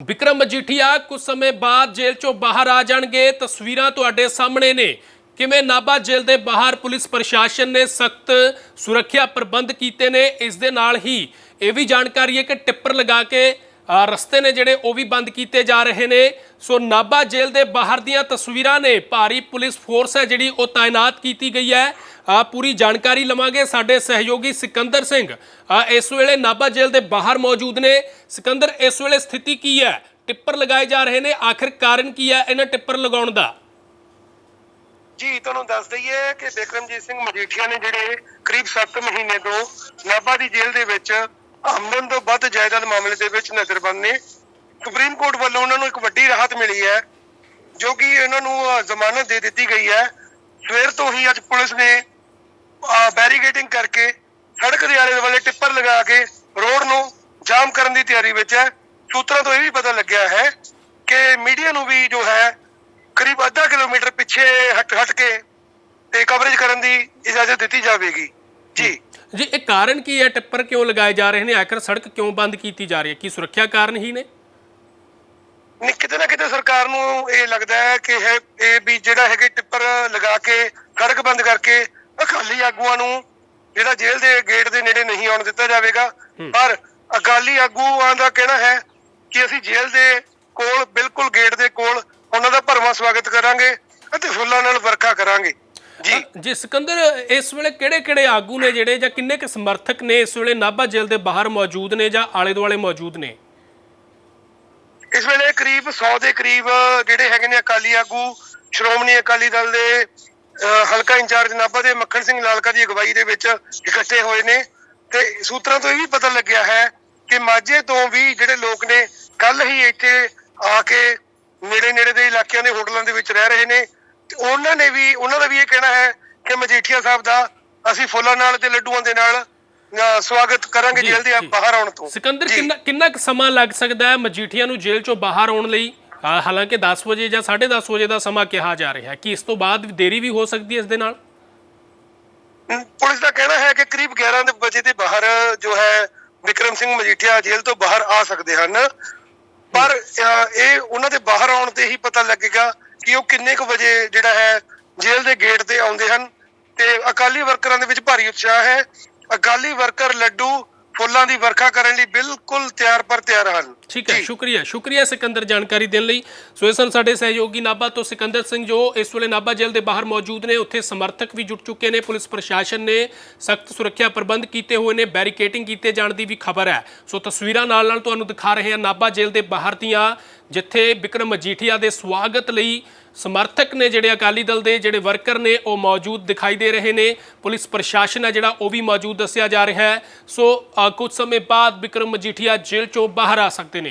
ਵਿਕਰਮ ਮਜੀਠੀਆ, ਕੁਝ ਸਮੇਂ ਬਾਅਦ ਜੇਲ੍ਹ ਚੋਂ ਬਾਹਰ ਆ ਜਾਣਗੇ। ਤਸਵੀਰਾਂ ਤੁਹਾਡੇ ਸਾਹਮਣੇ ਨੇ। ਕਿਵੇਂ ਨਾਭਾ ਜੇਲ੍ਹ ਦੇ ਬਾਹਰ ਪੁਲਿਸ ਪ੍ਰਸ਼ਾਸਨ ਨੇ ਸਖਤ ਸੁਰੱਖਿਆ ਪ੍ਰਬੰਧ ਕੀਤੇ ਨੇ, ਇਸ ਦੇ ਨਾਲ ਹੀ ਇਹ ਵੀ ਜਾਣਕਾਰੀ ਹੈ ਕਿ ਟਿੱਪਰ ਲਗਾ ਕੇ ਰਸਤੇ ਨੇ ਜਿਹੜੇ ਉਹ ਵੀ ਬੰਦ ਕੀਤੇ ਜਾ ਰਹੇ ਨੇ। ਸੋ ਨਾਭਾ ਜੇਲ੍ਹ ਦੇ ਬਾਹਰ ਦੀਆਂ ਤਸਵੀਰਾਂ ਨੇ ਭਾਰੀ ਪੁਲਿਸ ਫੋਰਸ ਹੈ ਜਿਹੜੀ ਉਹ ਤਾਇਨਾਤ ਕੀਤੀ ਗਈ ਹੈ। ਆ ਪੂਰੀ ਜਾਣਕਾਰੀ ਲਵਾਂਗੇ ਸਾਡੇ ਸਹਿਯੋਗੀ ਸਿਕੰਦਰ ਸਿੰਘ। ਇਸ ਵੇਲੇ ਨਾਭਾ ਜੇਲ੍ਹ ਦੇ ਬਾਹਰ ਮੌਜੂਦ ਨੇ। ਸਿਕੰਦਰ, ਇਸ ਵੇਲੇ ਸਥਿਤੀ ਕੀ ਹੈ? ਟਿੱਪਰ ਲਗਾਏ ਜਾ ਰਹੇ ਨੇ। ਆਖਿਰ ਕਾਰਨ ਕੀ ਹੈ ਇਹਨਾਂ ਟਿੱਪਰ ਲਗਾਉਣ ਦਾ? ਜੀ, ਤੁਹਾਨੂੰ ਦੱਸ ਦਈਏ ਕਿ ਬਿਕਰਮਜੀਤ ਸਿੰਘ ਮਜੀਠੀਆ ਨੇ ਜਿਹੜੇ ਕਰੀਬ 7 ਮਹੀਨੇ ਤੋਂ ਨਾਭਾ ਦੀ ਜੇਲ੍ਹ ਦੇ ਵਿੱਚ ਆਮਦਨ ਤੋਂ ਵੱਧ ਜਾਇਦਾਦ ਮਾਮਲੇ ਦੇ ਵਿੱਚ ਨਜ਼ਰਬੰਦ। ਨੇ ਸੁਪਰੀਮ ਕੋਰਟ ਵੱਲੋਂ ਉਹਨਾਂ ਨੂੰ ਇੱਕ ਵੱਡੀ ਰਾਹਤ ਮਿਲੀ ਹੈ, ਜੋ ਕਿ ਇਹਨਾਂ ਨੂੰ ਜ਼ਮਾਨਤ ਦੇ ਦਿੱਤੀ ਗਈ ਹੈ। ਸਵੇਰ ਤੋਂ ਹੀ ਅੱਜ ਪੁਲਿਸ ਨੇ ਬੈਰੀਗੇਟਿੰਗ ਕਰਕੇ ਸੜਕ ਦੇ ਆਲੇ ਦੁਆਲੇ ਟਿੱਪਰ ਲਗਾ ਕੇ ਰੋਡ ਨੂੰ ਜਾਮ ਕਰਨ ਦੀ ਤਿਆਰੀ ਵਿੱਚ ਹੈ। ਸੂਤਰਾਂ ਤੋਂ ਇਹ ਵੀ ਪਤਾ ਲੱਗਿਆ ਹੈ ਕਿ ਮੀਡੀਆ ਨੂੰ ਵੀ ਜੋ ਹੈ, ਕਰੀਬ ਅੱਧਾ ਕਿਲੋਮੀਟਰ ਪਿੱਛੇ ਹਟ ਹਟ ਕੇ ਤੇ ਕਵਰੇਜ ਕਰਨ ਦੀ ਇਜਾਜ਼ਤ ਦਿੱਤੀ ਜਾਵੇਗੀ। ਜੀ। ਜੀ ਇਹ ਕਾਰਨ ਕੀ ਹੈ? ਟਿੱਪਰ ਕਿਉਂ ਲਗਾਏ ਜਾ ਰਹੇ ਨੇ? ਆਖਿਰ ਸੜਕ ਕਿਉਂ ਬੰਦ ਕੀਤੀ ਜਾ ਰਹੀ ਹੈ? ਕੀ ਸੁਰੱਖਿਆ ਕਾਰਨ ਹੀ ਨੇ? ਨਹੀਂ ਕਿਤੇ ਨਾ ਕਿਤੇ ਸਰਕਾਰ ਨੂੰ ਇਹ ਲੱਗਦਾ ਹੈ ਕਿ ਇਹ ਇਹ ਵੀ ਜਿਹੜਾ ਹੈਗੇ ਟਿੱਪਰ ਲਗਾ ਕੇ ਸੜਕ ਬੰਦ ਕਰਕੇ ਅਕਾਲੀ ਆਗੂਆਂ ਨੂੰ ਜਿਹੜਾ ਜੇਲ੍ਹ ਦੇ ਗੇਟ ਦੇ ਨੇੜੇ ਨਹੀਂ ਆਉਣ ਦਿੱਤਾ ਜਾਵੇਗਾ। ਪਰ ਅਕਾਲੀ ਆਗੂਆਂ ਦਾ ਕਹਿਣਾ ਹੈ ਕਿ ਅਸੀਂ ਜੇਲ੍ਹ ਦੇ ਕੋਲ ਬਿਲਕੁਲ ਗੇਟ ਦੇ ਕੋਲ ਉਹਨਾਂ ਦਾ ਭਰਵਾਂ ਸਵਾਗਤ ਕਰਾਂਗੇ ਅਤੇ ਫੁੱਲਾਂ ਨਾਲ ਵਰਖਾ ਕਰਾਂਗੇ। ਜੀ। ਜੀ ਸਿਕੰਦਰ ਇਸ ਵੇਲੇ ਕਿਹੜੇ ਕਿਹੜੇ ਆਗੂ ਨੇ ਜਿਹੜੇ ਜਾਂ ਕਿੰਨੇ ਕੁ ਸਮਰਥਕ ਨੇ ਇਸ ਵੇਲੇ ਨਾਭਾ ਜੇਲ੍ਹ ਦੇ ਬਾਹਰ ਮੌਜੂਦ ਨੇ ਜਾਂ ਆਲੇ ਦੁਆਲੇ ਮੌਜੂਦ ਨੇ? ਇਸ ਵੇਲੇ ਕਰੀਬ 100 ਦੇ ਕਰੀਬ ਜਿਹੜੇ ਹੈਗੇ ਨੇ ਅਕਾਲੀ ਆਗੂ ਸ਼੍ਰੋਮਣੀ ਅਕਾਲੀ ਦਲ ਦੇ ਹਲਕਾ ਇੰਚਾਰਜ ਨਾਭਾ ਦੇ ਮੱਖਣ ਸਿੰਘ ਲਾਲਕਾ ਦੀ ਅਗਵਾਈ ਦੇ ਵਿੱਚ ਇਕੱਠੇ ਹੋਏ ਨੇ। ਤੇ ਸੂਤਰਾਂ ਤੋਂ ਇਹ ਵੀ ਪਤਾ ਲੱਗਿਆ ਹੈ ਕਿ ਮਾਝੇ ਤੋਂ ਵੀ ਜਿਹੜੇ ਲੋਕ ਨੇ ਕੱਲ ਹੀ ਇੱਥੇ ਆ ਕੇ ਨੇੜੇ ਨੇੜੇ ਦੇ ਇਲਾਕਿਆਂ ਦੇ ਹੋਟਲਾਂ ਦੇ ਵਿੱਚ ਰਹਿ ਰਹੇ ਨੇ। ਉਹਨਾਂ ਨੇ ਵੀ ਉਹਨਾਂ ਦਾ ਵੀ ਇਹ ਕਹਿਣਾ ਹੈ ਕਿ ਮਜੀਠੀਆ ਸਾਹਿਬ ਦਾ ਅਸੀਂ ਫੁੱਲਾਂ ਨਾਲ ਤੇ ਲੱਡੂਆਂ ਦੇ ਨਾਲ ਸਵਾਗਤ ਕਰਾਂਗੇ ਜੇਲ੍ਹ ਦੇ। ਬਾਹਰ ਆਉਣ ਤੋਂ। ਸਿਕੰਦਰ। ਕਿੰਨਾ ਕਿੰਨਾ ਕੁ ਸਮਾਂ ਲੱਗ ਸਕਦਾ ਹੈ ਮਜੀਠੀਆ ਨੂੰ ਜੇਲ੍ਹ ਚੋਂ ਬਾਹਰ ਆਉਣ ਲਈ? ਹਾਲਾਂਕਿ 10 ਵਜੇ ਜਾਂ 10:30 ਵਜੇ ਦਾ ਸਮਾਂ ਕਿਹਾ ਜਾ ਰਿਹਾ ਹੈ। ਕਿ ਇਸ ਤੋਂ ਬਾਅਦ ਵੀ ਦੇਰੀ ਵੀ ਹੋ ਸਕਦੀ ਹੈ ਇਸ ਦੇ ਨਾਲ? ਪੁਲਿਸ ਦਾ ਕਹਿਣਾ ਹੈ ਕਿ ਕਰੀਬ 11 ਦੇ ਵਜੇ ਦੇ ਬਾਹਰ ਜੋ ਹੈ ਵਿਕਰਮ ਸਿੰਘ ਮਜੀਠੀਆ ਜੇਲ੍ਹ ਤੋਂ ਬਾਹਰ ਆ ਸਕਦੇ ਹਨ। ਪਰ ਇਹ ਉਹਨਾਂ ਦੇ ਬਾਹਰ ਆਉਣ ਤੇ ਹੀ ਪਤਾ ਲੱਗੇਗਾ ਕਿ ਉਹ ਕਿੰਨੇ ਕੁ ਵਜੇ ਜਿਹੜਾ ਹੈ ਜੇਲ੍ਹ ਦੇ ਗੇਟ ਤੇ ਆਉਂਦੇ ਹਨ ਤੇ ਅਕਾਲੀ ਵਰਕਰਾਂ ਦੇ ਵਿੱਚ ਭਾਰੀ ਉਤਸ਼ਾਹ ਹੈ। ਅਕਾਲੀ ਵਰਕਰ ਲੱਡੂ ਫੁੱਲਾਂ ਦੀ ਵਰਖਾ ਕਰਨ ਲਈ ਬਿਲਕੁਲ ਤਿਆਰ ਪਰ ਤਿਆਰ ਹਨ। ਠੀਕ ਹੈ। ਸ਼ੁਕਰੀਆ ਸ਼ੁਕਰੀਆ ਸਿਕੰਦਰ ਜਾਣਕਾਰੀ ਦੇਣ ਲਈ। ਸੋ ਇਹ ਸਨ ਸਾਡੇ ਸਹਿਯੋਗੀ ਨਾਭਾ ਤੋਂ ਸਿਕੰਦਰ ਸਿੰਘ ਜੋ ਇਸ ਵੇਲੇ ਨਾਭਾ ਜੇਲ੍ਹ ਦੇ ਬਾਹਰ ਮੌਜੂਦ ਨੇ। ਉੱਥੇ ਸਮਰਥਕ ਵੀ ਜੁਟ ਚੁੱਕੇ ਨੇ। ਪੁਲਿਸ ਪ੍ਰਸ਼ਾਸਨ ਨੇ ਸਖਤ ਸੁਰੱਖਿਆ ਪ੍ਰਬੰਧ ਕੀਤੇ ਹੋਏ ਨੇ। ਬੈਰੀਕੇਟਿੰਗ ਕੀਤੇ ਜਾਣ ਦੀ ਵੀ ਖਬਰ ਹੈ। ਸੋ ਤਸਵੀਰਾਂ ਨਾਲ ਨਾਲ ਤੁਹਾਨੂੰ ਦਿਖਾ ਰਹੇ ਹਾਂ ਨਾਭਾ ਜੇਲ੍ਹ ਦੇ ਬਾਹਰ ਦੀਆਂ ਜਿੱਥੇ ਵਿਕਰਮ ਮਜੀਠੀਆ ਦੇ ਸਵਾਗਤ ਲਈ ਸਮਰਥਕ ਨੇ ਜਿਹੜੇ ਅਕਾਲੀ ਦਲ ਦੇ ਜਿਹੜੇ ਵਰਕਰ ਨੇ ਉਹ ਮੌਜੂਦ ਦਿਖਾਈ ਦੇ ਰਹੇ ਨੇ। ਪੁਲਿਸ ਪ੍ਰਸ਼ਾਸਨ ਹੈ ਜਿਹੜਾ ਉਹ ਵੀ ਮੌਜੂਦ ਦੱਸਿਆ ਜਾ ਰਿਹਾ ਹੈ। ਸੋ ਕੁਝ ਸਮੇਂ ਬਾਅਦ ਵਿਕਰਮ ਮਜੀਠੀਆ ਜੇਲ੍ਹ ਚੋਂ ਬਾਹਰ ਆ ਸਕਦੇ